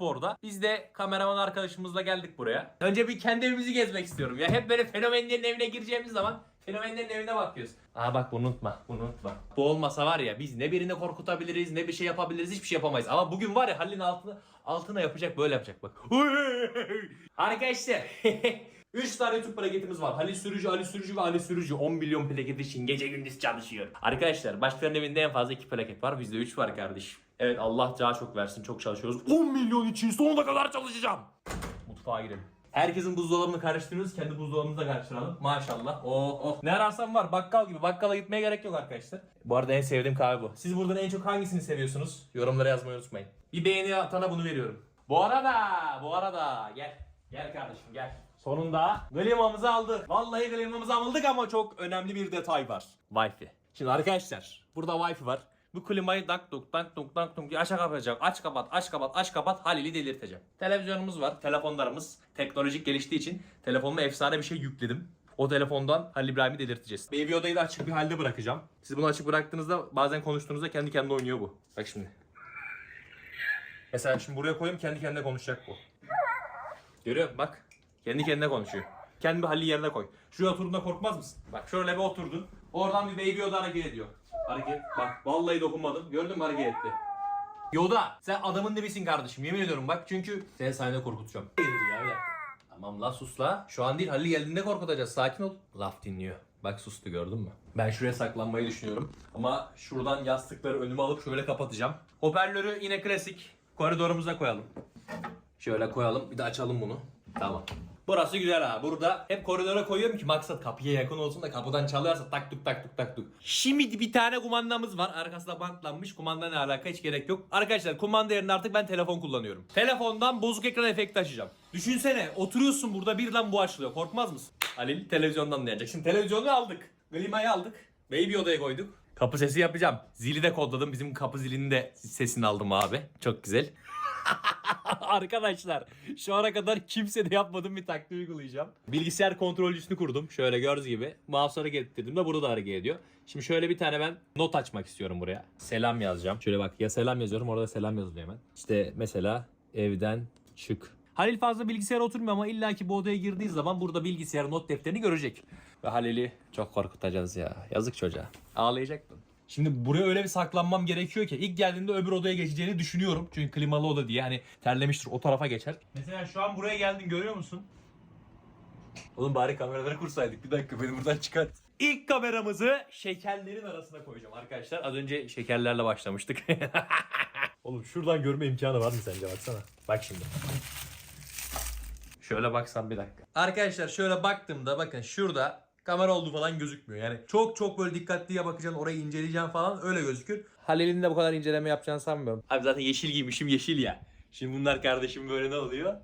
satıp orada. Biz de kameraman arkadaşımızla geldik buraya. Önce bir kendi evimizi gezmek istiyorum ya. Hep böyle fenomenlerin evine gireceğimiz zaman fenomenlerin evine bakıyoruz. Aa bak bunu unutma, bunu unutma. Bu olmasa var ya biz ne birini korkutabiliriz, ne bir şey yapabiliriz, hiçbir şey yapamayız. Ama bugün var ya Halil'in altına, altına yapacak, böyle yapacak bak. Arkadaşlar. 3 tane YouTube plaketimiz var. Halil Sürücü, Ali Sürücü ve Ali Sürücü 10 milyon plaket için gece gündüz çalışıyor. Arkadaşlar başkalarının evinde en fazla 2 plaket var. Bizde 3 var kardeşim. Evet Allah daha çok versin. Çok çalışıyoruz. 10 milyon için sonuna kadar çalışacağım. Mutfağa girelim. Herkesin buzdolabını karıştırıyoruz. Kendi buzdolabımızı da karıştıralım. Maşallah. Oh oh. Ne ararsan var. Bakkal gibi. Bakkala gitmeye gerek yok arkadaşlar. Bu arada en sevdiğim kahve bu. Siz buradan en çok hangisini seviyorsunuz? Yorumlara yazmayı unutmayın. Bir beğeni atana bunu veriyorum. Bu arada, bu arada gel. Gel kardeşim gel. Sonunda klimamızı aldık. Vallahi klimamızı aldık ama çok önemli bir detay var. Wi-Fi. Şimdi arkadaşlar burada Wi-Fi var. Bu klimayı dak duk dak duk dak duk diye aç kapatacağım. Aç kapat, aç kapat, aç kapat Halil'i delirteceğim. Televizyonumuz var, telefonlarımız teknolojik geliştiği için telefonuma efsane bir şey yükledim. O telefondan Halil İbrahim'i delirteceğiz. Baby odayı da açık bir halde bırakacağım. Siz bunu açık bıraktığınızda bazen konuştuğunuzda kendi kendine oynuyor bu. Bak şimdi. Mesela şimdi buraya koyayım kendi kendine konuşacak bu. Görüyor? Bak. Kendi kendine konuşuyor. Kendi bir Halil yerine koy. Şuraya oturduğunda korkmaz mısın? Bak şöyle bir oturdun. Oradan bir baby Yoda hareket ediyor. Hareket. Bak vallahi dokunmadım. Gördün mü hareket etti. Yoda sen adamın dibisin kardeşim. Yemin ediyorum bak çünkü seni sahnede korkutacağım. Gelir ya bir dakika. Tamam la sus la. Şu an değil Halil geldiğinde korkutacağız. Sakin ol. Laf dinliyor. Bak sustu gördün mü? Ben şuraya saklanmayı düşünüyorum. Ama şuradan yastıkları önüme alıp şöyle kapatacağım. Hoparlörü yine klasik koridorumuza koyalım. Şöyle koyalım. Bir de açalım bunu. Tamam. Burası güzel ha. Burada hep koridora koyuyorum ki maksat kapıya yakın olsun da kapıdan çalıyorsa tak tuk tak tuk tak tuk. Şimdi bir tane kumandamız var. Arkasında bantlanmış. Kumanda ne alaka hiç gerek yok. Arkadaşlar kumanda yerine artık ben telefon kullanıyorum. Telefondan bozuk ekran efekti açacağım. Düşünsene oturuyorsun burada birden bu açılıyor. Korkmaz mısın? Halil televizyondan diyecek. Şimdi televizyonu aldık. Klimayı aldık. Baby odaya koyduk. Kapı sesi yapacağım. Zili de kodladım. Bizim kapı zilinin de sesini aldım abi. Çok güzel. Arkadaşlar şu ana kadar kimse de yapmadığım bir taktiği uygulayacağım. Bilgisayar kontrolcüsünü kurdum. Şöyle gördüğünüz gibi. Mouse'u hareket ettirdim de burada da hareket ediyor. Şimdi şöyle bir tane ben not açmak istiyorum buraya. Selam yazacağım. Şöyle bak ya selam yazıyorum orada selam yazılıyor hemen. İşte mesela evden çık. Halil fazla bilgisayara oturmuyor ama illaki bu odaya girdiği zaman burada bilgisayar not defterini görecek. Ve Halil'i çok korkutacağız ya. Yazık çocuğa. Ağlayacaktın. Şimdi buraya öyle bir saklanmam gerekiyor ki ilk geldiğinde öbür odaya geçeceğini düşünüyorum. Çünkü klimalı oda diye hani terlemiştir o tarafa geçer. Mesela şu an buraya geldin görüyor musun? Oğlum bari kameraları kursaydık. Bir dakika beni buradan çıkart. İlk kameramızı şekerlerin arasına koyacağım arkadaşlar. Az önce şekerlerle başlamıştık. Oğlum şuradan görme imkanı var mı sence baksana. Bak şimdi. Şöyle baksam bir dakika. Arkadaşlar şöyle baktığımda bakın şurada kamera olduğu falan gözükmüyor. Yani çok çok böyle dikkatliye bakacaksın, orayı inceleyeceksin falan öyle gözükür. Halil'in de bu kadar inceleme yapacağını sanmıyorum. Abi zaten yeşil giymişim yeşil ya. Şimdi bunlar kardeşim böyle ne oluyor?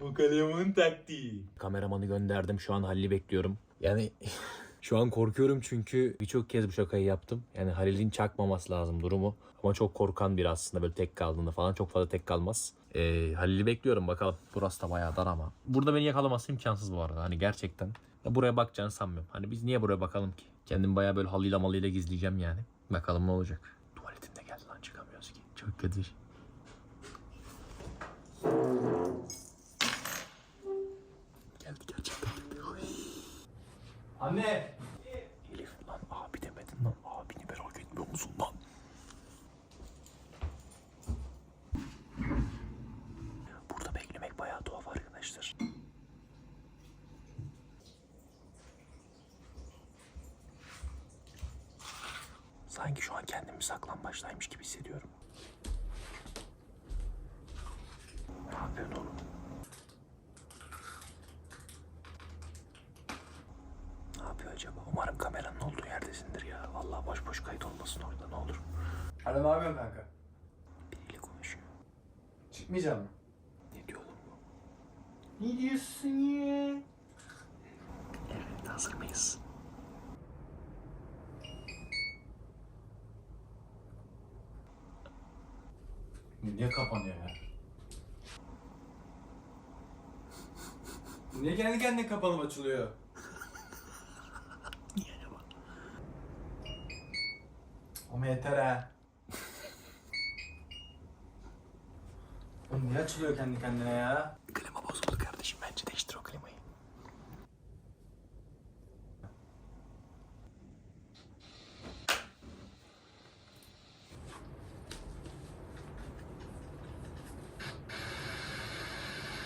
Bu kalemin taktiği. Kameramanı gönderdim şu an Halil'i bekliyorum. Yani şu an korkuyorum çünkü birçok kez bu şakayı yaptım. Yani Halil'in çakmaması lazım durumu. Ama çok korkan biri aslında böyle tek kaldığında falan çok fazla tek kalmaz. Ee, Halil'i bekliyorum bakalım. Burası da bayağı dar ama. Burada beni yakalaması imkansız bu arada. Hani gerçekten. Ya buraya bakacağını sanmıyorum. Hani biz niye buraya bakalım ki? Kendimi bayağı böyle halıyla malıyla gizleyeceğim yani. Bakalım ne olacak. Tuvaletim de geldi lan çıkamıyoruz ki. Çok kötü. Anne! Elif lan abi demedin lan. Abini merak etmiyor musun lan? Burada beklemek bayağı tuhaf arkadaşlar. Sanki şu an kendimi saklambaçtaymış gibi hissediyorum. Ne yapıyorsun oğlum? Ne yapıyor acaba? Umarım kameranın olduğu yerdesindir ya. Boş boş kayıt olmasın orada ne olur. Alo ne yapıyorsun kanka? Biriyle konuşuyor. Çıkmayacağım mı? Ne diyor oğlum bu? Ne diyorsun ya? Evet hazır mıyız? Niye kapanıyor ya? Niye kendi kendine kapanıp açılıyor? Niye acaba? Ama yeter ha. Oğlum niye açılıyor kendi kendine ya? Klima bozuldu kardeşim. Bence değiştir o klimayı.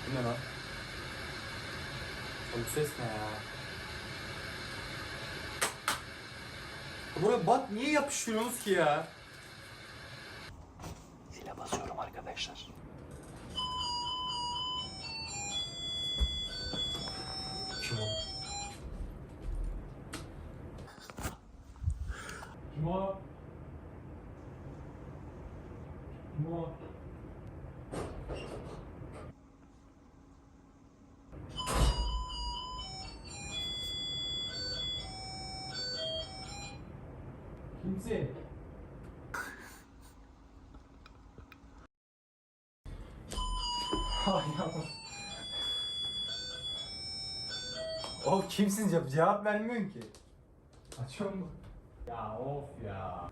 Bu ne lan? Oğlum bu ses ne ya? Buraya bak niye yapıştırıyorsunuz ki ya? Zile basıyorum arkadaşlar. Kim o? Kimsin? Ay yavrum. Oğlum kimsin cevap, cevap vermiyorsun ki. Açıyor mu? Ya of ya.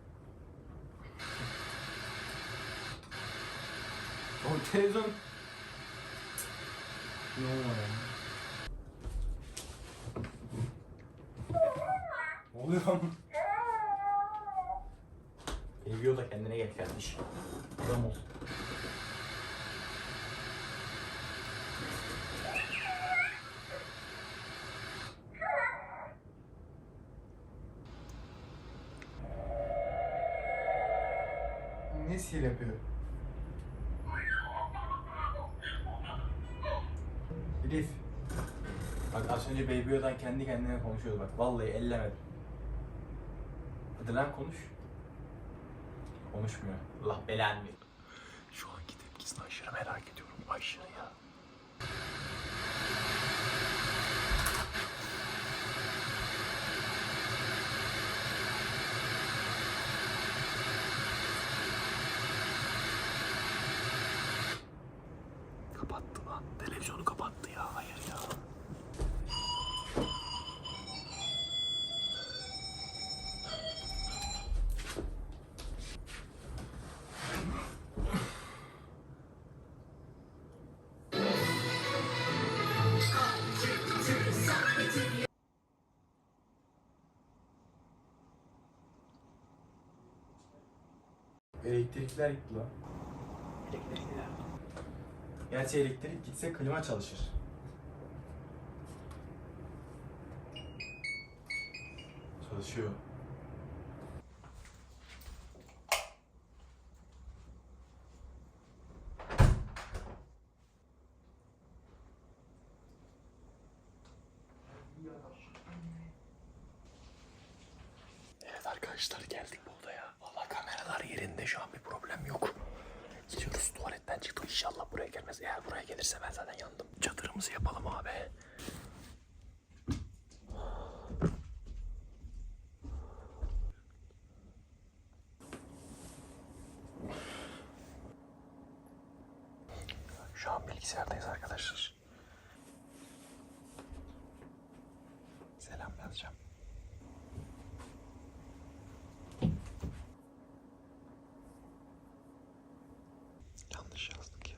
Oğlum televizyon... Ne oluyor ya? Oluyor lan? Seviyor da kendine gel kardeşim. Adam ol. Ne sihir yapıyor? Elif. Bak az önce Baby Yoda kendi kendine konuşuyordu bak. Vallahi ellemedim. Hadi lan konuş. Konuşmuyor. Allah belanı. Şu anki tepkisini aşırı merak ediyorum. Aşırı ya. Elektrikler gitti lan. Elektrikler. Gerçi elektrik gitse klima çalışır. Çalışıyor. Evet arkadaşlar geldik bu odaya. Valla kameralar yerinde şu an bir problem yok. Gidiyoruz tuvaletten çıktı inşallah buraya gelmez. Eğer buraya gelirse ben zaten yandım. Çadırımızı yapalım abi. Şu an bilgisayardayız arkadaşlar. Selam yazacağım. Yanlış yazdık ya.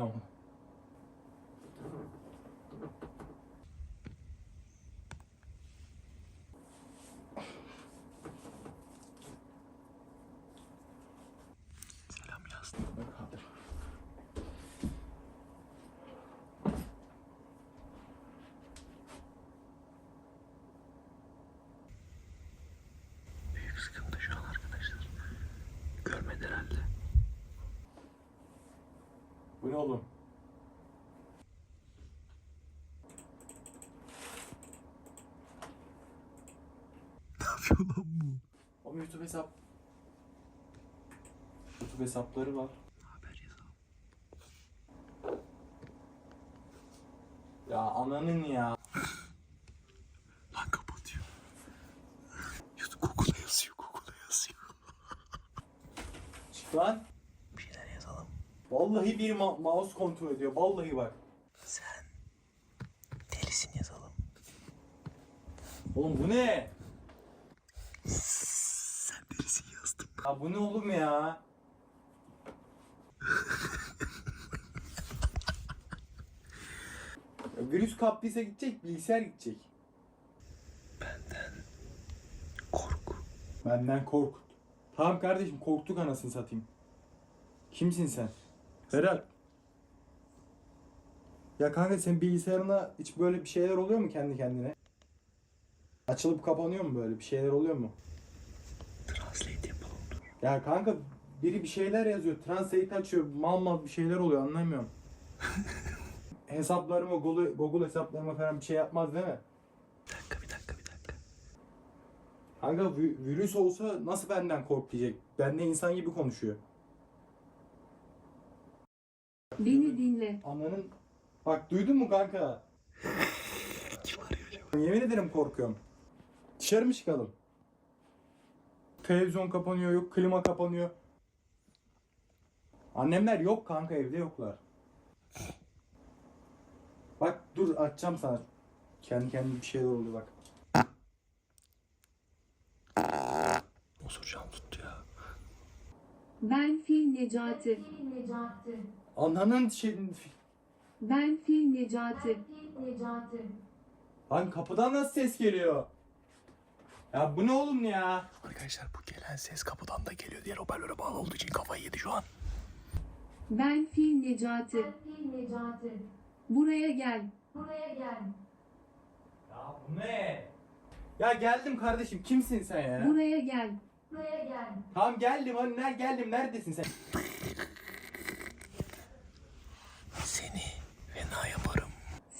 Ama? Selam yazdım. Büyük sıkıntı şu an arkadaşlar. Görmedi Bu ne oğlum? Ne yapıyor lan bu? Oğlum YouTube hesap. YouTube hesapları var. Haber yazalım. Ya ananın ya. Lan kapatıyor. YouTube Google'a yazıyor, Google'a yazıyor. Çık lan. Vallahi bir ma- mouse kontrol ediyor. Vallahi bak. Sen delisin yazalım. Oğlum bu ne? Ya bu ne oğlum ya? Ya Virüs kaptıysa gidecek, bilgisayar gidecek. Korku. Benden korkut. Tamam kardeşim korktuk anasını satayım. Kimsin sen? Berat. Ya kanka senin bilgisayarına hiç böyle bir şeyler oluyor mu kendi kendine? Açılıp kapanıyor mu böyle bir şeyler oluyor mu? Translate yapalım dur. Ya kanka biri bir şeyler yazıyor. Translate açıyor. Mal mal bir şeyler oluyor anlamıyorum. Hesaplarıma Google, Google hesaplarıma falan bir şey yapmaz değil mi? Bir dakika bir dakika bir dakika. Kanka vi- virüs olsa nasıl benden kork diyecek? Bende insan gibi konuşuyor. Beni dinle. Ananın... Bak duydun mu kanka? Kim arıyor acaba? Yemin ederim korkuyorum. Dışarı mı çıkalım? Televizyon kapanıyor, yok klima kapanıyor. Annemler yok kanka evde yoklar. Bak dur açacağım sana. Kendi kendine bir şeyler oldu bak. Osuracağım tuttu ya. Ben Fil Necati. Necati. Ananın şey... Ben Fil Necati. Necati. Lan kapıdan nasıl ses geliyor? Ya bu ne oğlum ya? Arkadaşlar bu gelen ses kapıdan da geliyor. Diğer hoparlöre bağlı olduğu için kafayı yedi şu an. Ben Fil Necati. Fil Necati. Buraya gel. Buraya gel. Ya bu ne? Ya geldim kardeşim kimsin sen ya? Buraya gel. Buraya gel. Tamam geldim hani ner geldim neredesin sen? Seni fena yaparım.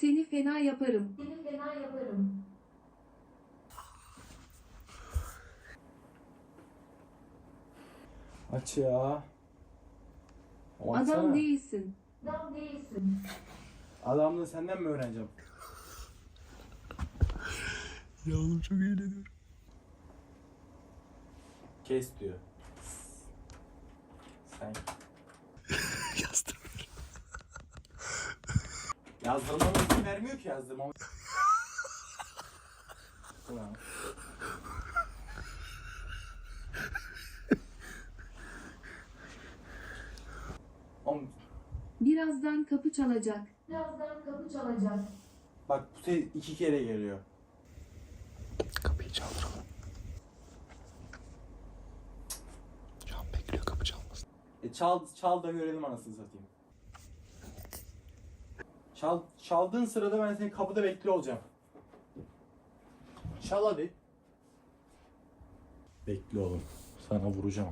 Seni fena yaparım. Seni fena yaparım. Aç ya. Ama Adam açsana. değilsin. Dam değilsin. Adamlığı senden mi öğreneceğim? Ya oğlum çok eğleniyorum. Kes diyor. Sen yazdırmama izin vermiyor ki yazdırmama. Ulan. Oğlum, Birazdan kapı çalacak. Birazdan kapı çalacak. bak bu ses iki kere geliyor. Kapıyı çaldıralım. Şu an bekliyor kapı çalmasın. E çal, çal da görelim anasını satayım. Çal, çaldığın sırada ben senin kapıda bekliyor olacağım. Çal hadi. Bekle oğlum. Sana vuracağım.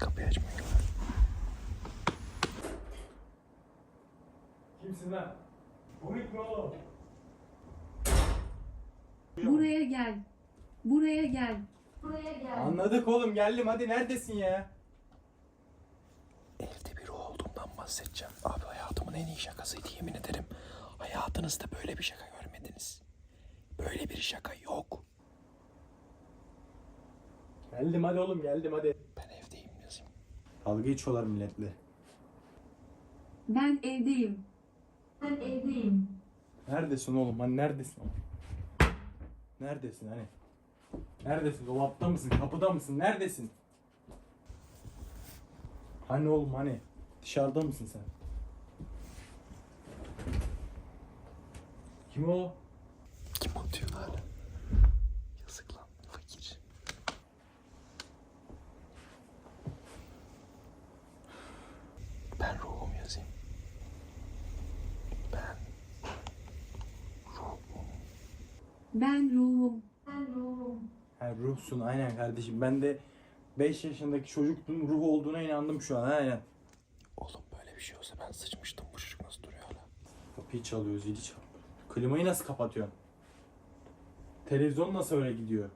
Kapıyı açmıyor. Kimsin lan? Komik mi oğlum? Buraya gel. Buraya gel. Buraya gel. Anladık oğlum geldim hadi neredesin ya? Evde biri olduğumdan bahsedeceğim. Abi hayatımın en iyi şakasıydı yemin ederim. Hayatınızda böyle bir şaka görmediniz. Böyle bir şaka yok. Geldim hadi oğlum geldim hadi. Ben evdeyim yazayım. Dalga geçiyorlar milletle. Ben evdeyim. Ben evdeyim. Neredesin oğlum hani neredesin oğlum? Neredesin hani? Neredesin? Dolapta mısın? Kapıda mısın? Neredesin? Hani oğlum hani? Dışarıda mısın sen? Kim o? Kim atıyor hala? Yazık lan fakir. Ben ruhum yazayım. Ben ruhum. Ben ruhum. Ha, ruhsun aynen kardeşim. Ben de 5 yaşındaki çocuktun ruh olduğuna inandım şu an aynen. Oğlum böyle bir şey olsa ben sıçmıştım. Bu çocuk nasıl duruyor hala? Kapıyı çalıyor, zili çalıyor. Klimayı nasıl kapatıyorsun? Televizyon nasıl öyle gidiyor?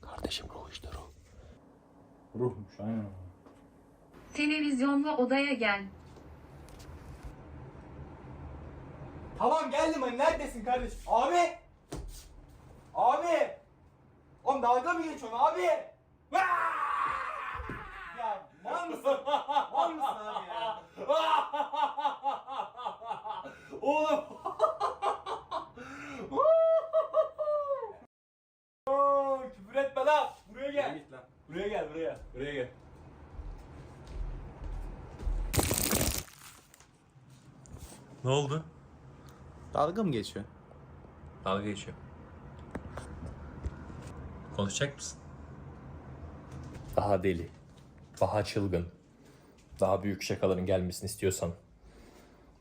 Kardeşim ruh işte ruh. Ruhmuş aynen. Televizyonla odaya gel. Tamam geldim hani neredesin kardeşim? Abi! Abi! Oğlum dalga mı geçiyorsun abi? ya mal mısın? Mal mısın abi ya? Oğlum. Oo, küfür etme lan. Buraya gel. Git lan. Buraya gel buraya. Buraya gel. Ne oldu? Dalga mı geçiyor? Dalga geçiyor. Konuşacak mısın? Daha deli, daha çılgın, daha büyük şakaların gelmesini istiyorsan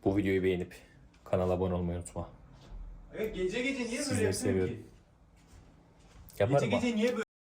bu videoyu beğenip kanala abone olmayı unutma. Evet gece gece niye Sizleri böyle yapıyorsun seviyorum. ki? Yaparım Gece gece niye böyle